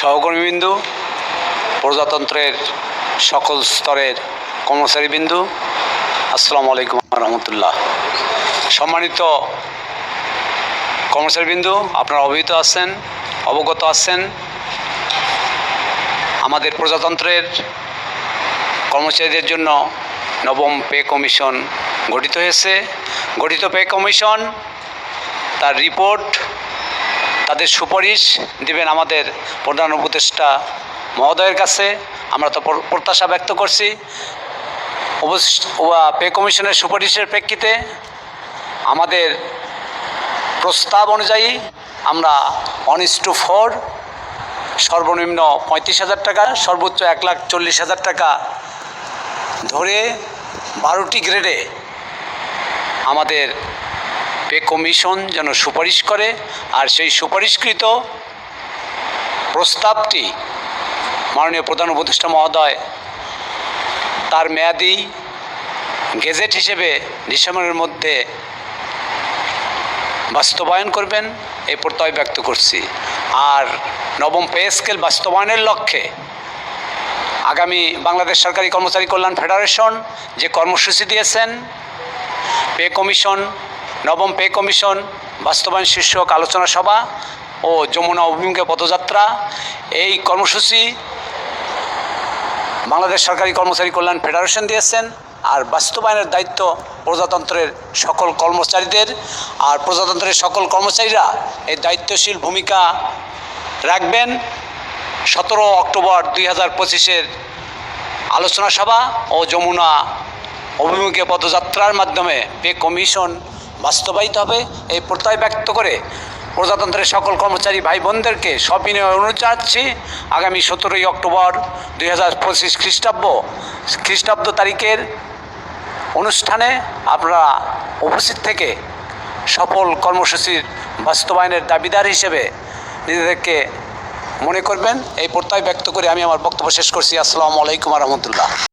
সহকর্মীবৃন্দু, প্রজাতন্ত্রের সকল স্তরের কর্মচারীবৃন্দু, আসসালামু আলাইকুম রহমতুল্লাহ। সম্মানিত কর্মচারীবৃন্দু, আপনারা অবহিত আছেন, অবগত আছেন, আমাদের প্রজাতন্ত্রের কর্মচারীদের জন্য নবম পে কমিশন গঠিত হয়েছে। গঠিত পে কমিশন, তার রিপোর্ট তাদের সুপারিশ দিবেন আমাদের প্রধান উপদেষ্টা মহোদয়ের কাছে। আমরা তো প্রত্যাশা ব্যক্ত করছি। পে কমিশনের সুপারিশের প্রেক্ষিতে আমাদের প্রস্তাব অনুযায়ী আমরা ওয়ান ইস টু ফোর সর্বনিম্ন পঁয়ত্রিশ হাজার টাকা, সর্বোচ্চ এক লাখ চল্লিশ হাজার টাকা ধরে বারোটি গ্রেডে আমাদের পে কমিশন যেন সুপারিশ করে আর সেই সুপারিশকৃত প্রস্তাবটি মাননীয় প্রধান উপদেষ্টা মহোদয় তার মেয়াদি গেজেট হিসেবে ডিসেম্বরের মধ্যে বাস্তবায়ন করবেন এই প্রত্যয় ব্যক্ত করছি। আর নবম পে স্কেল বাস্তবায়নের লক্ষ্যে আগামী বাংলাদেশ সরকারি কর্মচারী কল্যাণ ফেডারেশন যে কর্মসূচি দিয়েছেন, পে কমিশন নবম পে কমিশন, বাস্তবায়ন শীর্ষক আলোচনা সভা ও যমুনা অভিমুখে পদযাত্রা। এই কর্মসূচি বাংলাদেশ সরকারি কর্মচারী কল্যাণ ফেডারেশন দিয়েছেন আর বাস্তবায়নের দায়িত্ব প্রজাতন্ত্রের সকল কর্মচারীদের। আর প্রজাতন্ত্রের সকল কর্মচারীরা এই দায়িত্বশীল ভূমিকা রাখবেন। সতেরো অক্টোবর দুই হাজার পঁচিশের আলোচনা সভা ও যমুনা অভিমুখে পদযাত্রার মাধ্যমে পে কমিশন বাস্তবায়িত হবে। এই প্রত্যয় ব্যক্ত করে প্রজাতন্ত্রের সকল কর্মচারী ভাই বোনদেরকে সবিনয় অনুরোধ জানাচ্ছি, আগামী সতেরোই অক্টোবর দুই হাজার পঁচিশ খ্রিস্টাব্দ খ্রিস্টাব্দ তারিখের অনুষ্ঠানে আপনারা উপস্থিত থেকে সফল কর্মসূচির বাস্তবায়নের দাবিদার হিসেবে নিজেদেরকে মনে করবেন। এই প্রত্যয় ব্যক্ত করে আমি আমার বক্তব্য শেষ করছি। আসসালামু আলাইকুম রহমতুল্লাহ।